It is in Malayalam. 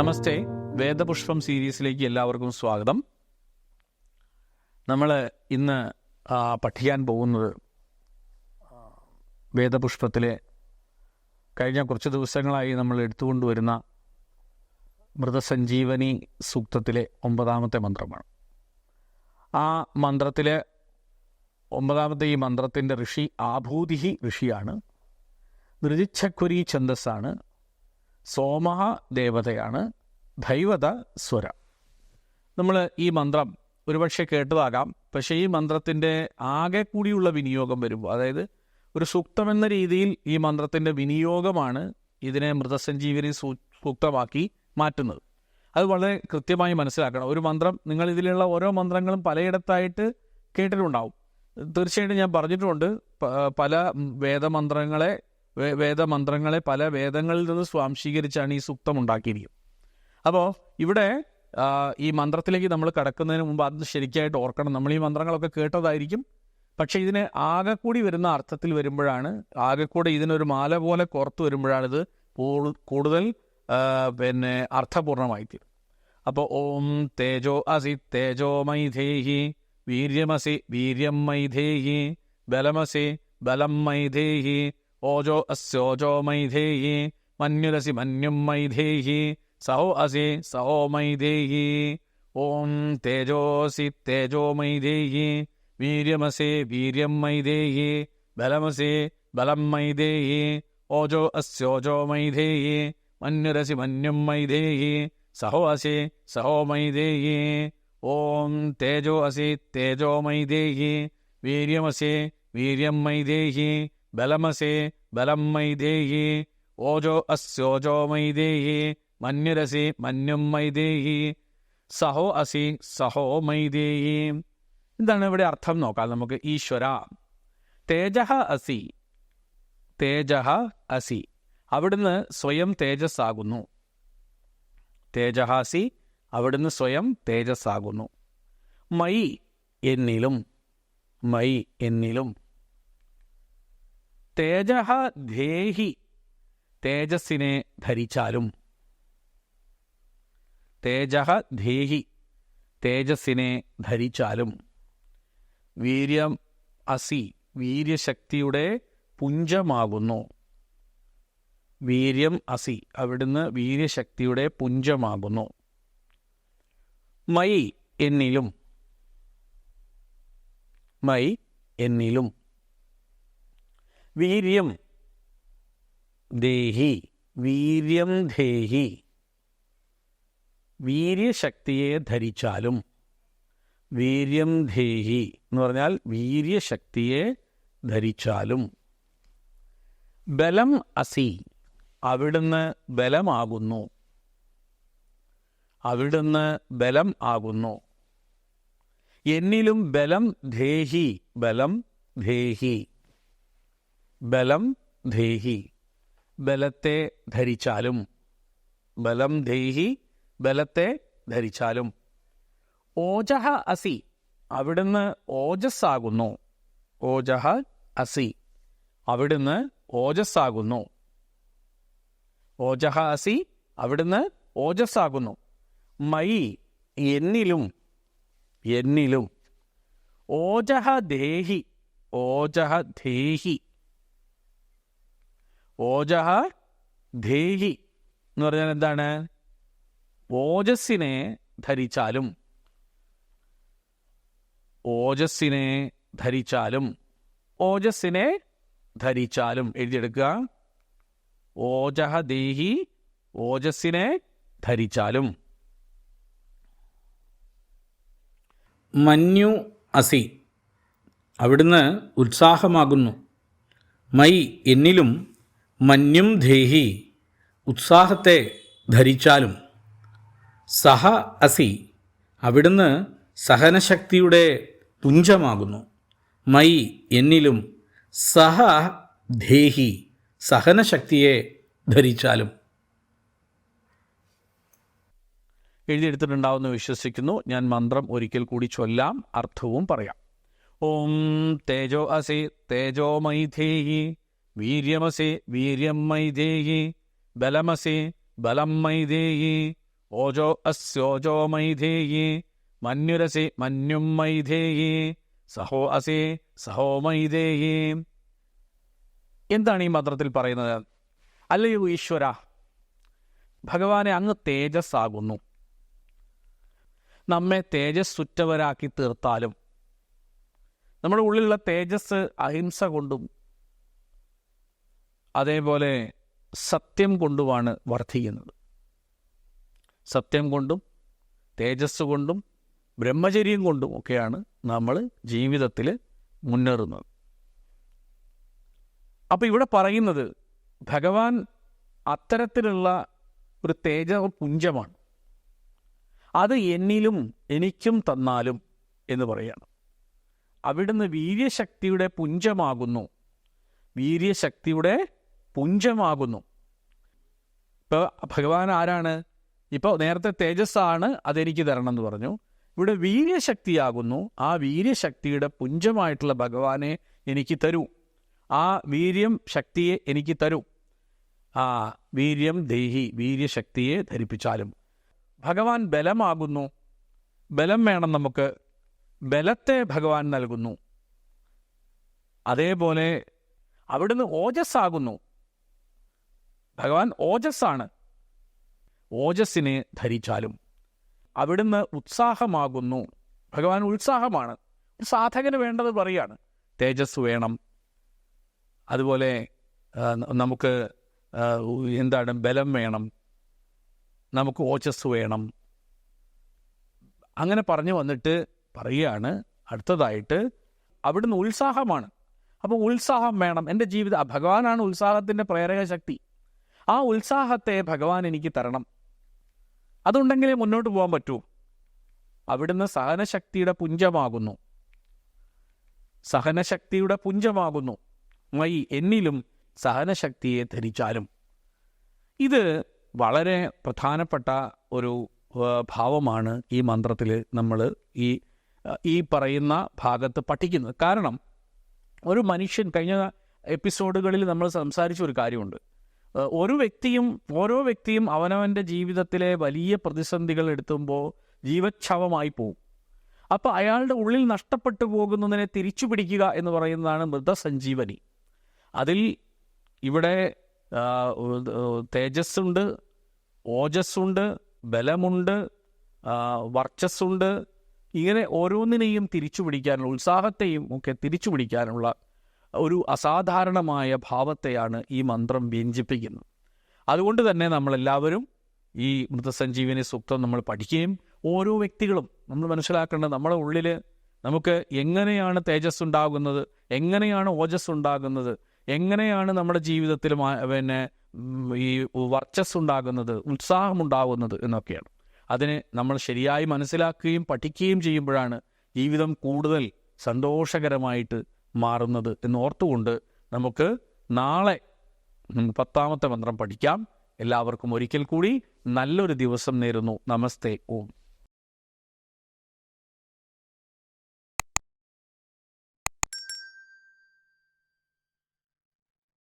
നമസ്തേ. വേദപുഷ്പം സീരീസിലേക്ക് എല്ലാവർക്കും സ്വാഗതം. നമ്മൾ ഇന്ന് പഠിക്കാൻ പോകുന്നത് വേദപുഷ്പത്തിലെ കഴിഞ്ഞ കുറച്ച് ദിവസങ്ങളായി നമ്മൾ എടുത്തുകൊണ്ടുവരുന്ന മൃതസഞ്ജീവനി സൂക്തത്തിലെ ഒമ്പതാമത്തെ മന്ത്രമാണ്. ആ മന്ത്രത്തിലെ ഒമ്പതാമത്തെ ഈ മന്ത്രത്തിന്റെ ഋഷി ആഭൂതിഹി ഋഷിയാണ്. നൃതിച്ഛക്കുരി ഛന്ദസ്സാണ്. സോമഹ ദേവതയാണ് ദൈവത സ്വര. നമ്മൾ ഈ മന്ത്രം ഒരുപക്ഷെ കേട്ടതാകാം. പക്ഷേ ഈ മന്ത്രത്തിന്റെ ആകെ കൂടിയുള്ള വിനിയോഗം വരുമ്പോൾ അതായത് ഒരു സൂക്തമെന്ന രീതിയിൽ ഈ മന്ത്രത്തിന്റെ വിനിയോഗമാണ് ഇതിനെ മൃതസഞ്ജീവനി സൂക്തമാക്കി മാറ്റുന്നത്. അത് വളരെ കൃത്യമായി മനസ്സിലാക്കണം. ഒരു മന്ത്രം നിങ്ങൾ ഇതിലുള്ള ഓരോ മന്ത്രങ്ങളും പലയിടത്തായിട്ട് കേട്ടിട്ടുണ്ടാവും. തീർച്ചയായിട്ടും ഞാൻ പറഞ്ഞിട്ടുണ്ട് പല വേദമന്ത്രങ്ങളെ വേദമന്ത്രങ്ങളെ പല വേദങ്ങളിൽ നിന്ന് സ്വാംശീകരിച്ചാണ് ഈ സൂക്തം ഉണ്ടാക്കിയിരിക്കുന്നത്. അപ്പോൾ ഇവിടെ ഈ മന്ത്രത്തിലേക്ക് നമ്മൾ കടക്കുന്നതിന് മുമ്പ് അത് ശരിക്കായിട്ട് ഓർക്കണം. നമ്മൾ ഈ മന്ത്രങ്ങളൊക്കെ കേട്ടതായിരിക്കും. പക്ഷേ ഇതിന് ആകെ കൂടി വരുന്ന അർത്ഥത്തിൽ വരുമ്പോഴാണ് ആകെ കൂടെ ഇതിനൊരു മാല പോലെ കുറത്ത് വരുമ്പോഴാണ് ഇത് കൂടുതൽ പിന്നെ അർത്ഥപൂർണമായി തീരും അപ്പോൾ ഓം തേജോ അസി തേജോ മൈധേഹി വീര്യമസി വീര്യം മൈധേഹി ബലമസി ബലം മൈധേഹി ഓജോ അസ്യോജോ മൈധേഹി മന്യുരസി മന്യും മൈധേഹി സഹോ അസി സഹോ മൈധേഹി ഓം തേജോസി തേജോ മൈധേഹി വീര്യമസി വീര്യം മൈധേഹി ബലമസി ബലം മൈധേഹി ഓജോ അസ്യോജോ മൈധേഹി മന്യുരസി മന്യും മൈധേഹി സഹോ അസി സഹോ മൈധേഹി ഓം തേജോ അസി തേജോ മൈധേഹി വീര്യമസി വീര്യം മൈധേഹി ബലമസി ബലം മൈധേഹി ഓജോ അസ്യോജോ മൈധേഹി മന്യുരസി മന്യും മൈദേഹി. സഹോ അസി സഹോ മൈദേഹി. എന്താണ് ഇവിടെ അർത്ഥം നോക്കാം നമുക്ക് ഈശ്വര. തേജഹ അസി. തേജഹ അസി. അവിടുന്ന് സ്വയം തേജസ്സാകുന്നു. തേജഹാസി അവിടുന്ന് സ്വയം തേജസ്സാകുന്നു. മൈ എന്നിലും മൈ എന്നിലും. തേജഹ ധേഹി. തേജസ്സിനെ ധരിച്ചാലും തേജഹ ധേഹി തേജസ്സിനെ ധരിച്ചാലും. വീര്യം അസി വീര്യശക്തിയുടെ പുഞ്ചമാകുന്നു. വീര്യം അസി അവിടുന്ന് വീര്യശക്തിയുടെ പുഞ്ചമാകുന്നു. മൈ എന്നിലും. മൈ എന്നിലും. വീര്യം ദേഹി വീര്യം ദേഹി വീര്യശക്തിയെ ധരിച്ചാലും വീര്യം ധേഹി എന്ന് പറഞ്ഞാൽ വീര്യശക്തിയെ ധരിച്ചാലും. ബലം അസി അവിടുന്ന് ബലമാകുന്നു. അവിടുന്ന് ബലം ആകുന്നു. എന്നിലും ബലം ധേഹി ബലം ധേഹി ബലം ധേഹി ബലത്തെ ധരിച്ചാലും ബലം ധേഹി ബലത്തെ ധരിച്ചാലും. ഓജഹ അസി. അവിടുന്ന് ഓജസ്സാകുന്നു. ഓജഹ അസി. അവിടുന്ന് ഓജസ്സാകുന്നു. ഓജഹ അസി. അവിടുന്ന് ഓജസ്സാകുന്നു. മൈ എന്നിലും. എന്നിലും. ഓജഹ ദേഹി. ഓജഹ ദേഹി. ഓജഹ ദേഹി. എന്ന് പറഞ്ഞാൽ എന്താണ്? ഓജസ്സിനെ ധരിച്ചാലും ഓജസ്സിനെ ധരിച്ചാലും ഓജസ്സിനെ ധരിച്ചാലും എഴുതിയെടുക്കുക. ഓജഹ ദേഹി ഓജസ്സിനെ ധരിച്ചാലും. മഞ്ഞു അസി. അവിടുന്ന് ഉത്സാഹമാകുന്നു. മൈ എന്നിലും മഞ്ഞും ദേഹി ഉത്സാഹത്തെ ധരിച്ചാലും. സഹ അസി അവിടുന്ന് സഹനശക്തിയുടെ പുഞ്ചമാകുന്നു മൈ എന്നിലും സഹ ദേഹി സഹനശക്തിയെ ധരിച്ചാലും. എഴുതിയെടുത്തിട്ടുണ്ടാവുമെന്ന് വിശ്വസിക്കുന്നു. ഞാൻ മന്ത്രം ഒരിക്കൽ കൂടി ചൊല്ലാം അർത്ഥവും പറയാം. ഓം തേജോ അസി തേജോ മൈ മൈധേഹി വീര്യമസി വീര്യം മൈ മൈധേഹി ബലമസി ബലം മൈ മൈധേഹി ഓജോ അസ്യോജോ മൈധേയേ മന്യുരസി മന്യും മൈധേയേ സഹോ അസി സഹോ മൈധേയേ. എന്താണ് ഈ മന്ത്രത്തിൽ പറയുന്നത്? അല്ലയോ ഈശ്വര ഭഗവാനെ അങ്ങ് തേജസ്സാകുന്നു. നമ്മെ തേജസ്സുറ്റവരാക്കി തീർത്താലും നമ്മുടെ ഉള്ളിലുള്ള തേജസ് അഹിംസ കൊണ്ടും അതേപോലെ സത്യം കൊണ്ടുമാണ് വർദ്ധിക്കുന്നത് സത്യം കൊണ്ടും തേജസ് കൊണ്ടും ബ്രഹ്മചര്യം കൊണ്ടും ഒക്കെയാണ് നമ്മൾ ജീവിതത്തിൽ മുന്നേറുന്നത്. അപ്പോൾ ഇവിടെ പറയുന്നത് ഭഗവാൻ അത്തരത്തിലുള്ള ഒരു തേജ പുഞ്ചമാണ്. അത് എന്നിലും എനിക്കും തന്നാലും എന്ന് പറയാണ്. അവിടുന്ന് വീര്യശക്തിയുടെ പുഞ്ചമാകുന്നു. വീര്യശക്തിയുടെ പുഞ്ചമാകുന്നു. ഇപ്പോൾ ഭഗവാൻ ആരാണ്? ഇപ്പോൾ നേരത്തെ തേജസ്സാണ് അതെനിക്ക് തരണം എന്ന് പറഞ്ഞു. ഇവിടെ വീര്യശക്തിയാകുന്നു. ആ വീര്യശക്തിയുടെ പുഞ്ചമായിട്ടുള്ള ഭഗവാനെ എനിക്ക് തരൂ. ആ വീര്യം ശക്തിയെ എനിക്ക് തരൂ. ആ വീര്യം ദേഹി വീര്യശക്തിയെ ധരിപ്പിച്ചാലും. ഭഗവാൻ ബലമാകുന്നു. ബലം വേണം നമുക്ക്. ബലത്തെ ഭഗവാൻ നൽകുന്നു. അതേപോലെ അവിടുന്ന് ഓജസ്സാകുന്നു. ഭഗവാൻ ഓജസ്സാണ്. ഓജസ്സിനെ ധരിച്ചാലും. അവിടുന്ന് ഉത്സാഹമാകുന്നു. ഭഗവാൻ ഉത്സാഹമാണ്. സാധകന് വേണ്ടത് പറയാണ്. തേജസ് വേണം. അതുപോലെ നമുക്ക് എന്താണ് ബലം വേണം. നമുക്ക് ഓജസ് വേണം. അങ്ങനെ പറഞ്ഞു വന്നിട്ട് പറയുകയാണ് അടുത്തതായിട്ട് അവിടുന്ന് ഉത്സാഹമാണ്. അപ്പോൾ ഉത്സാഹം വേണം. എന്റെ ജീവിതം ഭഗവാനാണ് ഉത്സാഹത്തിന്റെ പ്രേരക ശക്തി. ആ ഉത്സാഹത്തെ ഭഗവാൻ എനിക്ക് തരണം. അതുണ്ടെങ്കിലേ മുന്നോട്ട് പോകാൻ പറ്റൂ. അവിടുന്ന് സഹനശക്തിയുടെ പുഞ്ചമാകുന്നു. സഹനശക്തിയുടെ പുഞ്ചമാകുന്നു. മൈ എന്നിലും സഹനശക്തിയെ ധരിച്ചാലും. ഇത് വളരെ പ്രധാനപ്പെട്ട ഒരു ഭാവമാണ് ഈ മന്ത്രത്തിൽ നമ്മൾ ഈ ഈ പറയുന്ന ഭാഗത്ത് പഠിക്കുന്നത്. കാരണം ഒരു മനുഷ്യൻ കഴിഞ്ഞ എപ്പിസോഡുകളിൽ നമ്മൾ സംസാരിച്ച ഒരു കാര്യമുണ്ട്. ഒരു വ്യക്തിയും ഓരോ വ്യക്തിയും അവനവന്റെ ജീവിതത്തിലെ വലിയ പ്രതിസന്ധികൾ എടുത്തുമ്പോൾ ജീവച്ഛവമായി പോകും അപ്പോൾ അയാളുടെ ഉള്ളിൽ നഷ്ടപ്പെട്ടു പോകുന്നതിനെ തിരിച്ചു പിടിക്കുക എന്ന് പറയുന്നതാണ് മൃതസഞ്ജീവനി. അതിൽ ഇവിടെ തേജസ്സുണ്ട് ഓജസ്സുണ്ട് ബലമുണ്ട് വർച്ചസ്സുണ്ട്. ഇങ്ങനെ ഓരോന്നിനെയും തിരിച്ചു പിടിക്കാനുള്ള ഉത്സാഹത്തെയും ഒക്കെ തിരിച്ചു പിടിക്കാനുള്ള ഒരു അസാധാരണമായ ഭാവത്തെയാണ് ഈ മന്ത്രം വ്യഞ്ജിപ്പിക്കുന്നത് അതുകൊണ്ട് തന്നെ നമ്മളെല്ലാവരും ഈ മൃതസഞ്ജീവിനി സൂക്തം നമ്മൾ പഠിക്കുകയും ഓരോ വ്യക്തികളും നമ്മൾ മനസ്സിലാക്കേണ്ടത് നമ്മുടെ ഉള്ളിൽ നമുക്ക് എങ്ങനെയാണ് തേജസ് ഉണ്ടാകുന്നത് എങ്ങനെയാണ് ഓജസ് ഉണ്ടാകുന്നത് എങ്ങനെയാണ് നമ്മുടെ ജീവിതത്തിൽ പിന്നെ ഈ വർച്ചസ് ഉണ്ടാകുന്നത് ഉത്സാഹമുണ്ടാകുന്നത് എന്നൊക്കെയാണ്. അതിനെ നമ്മൾ ശരിയായി മനസ്സിലാക്കുകയും പഠിക്കുകയും ചെയ്യുമ്പോഴാണ് ജീവിതം കൂടുതൽ സന്തോഷകരമായിട്ട് മാറുന്നത് എന്ന് ഓർത്തുകൊണ്ട് നമുക്ക് നാളെ പത്താമത്തെ മന്ത്രം പഠിക്കാം. എല്ലാവർക്കും ഒരിക്കൽ കൂടി നല്ലൊരു ദിവസം നേരുന്നു. നമസ്തേ. ഓം.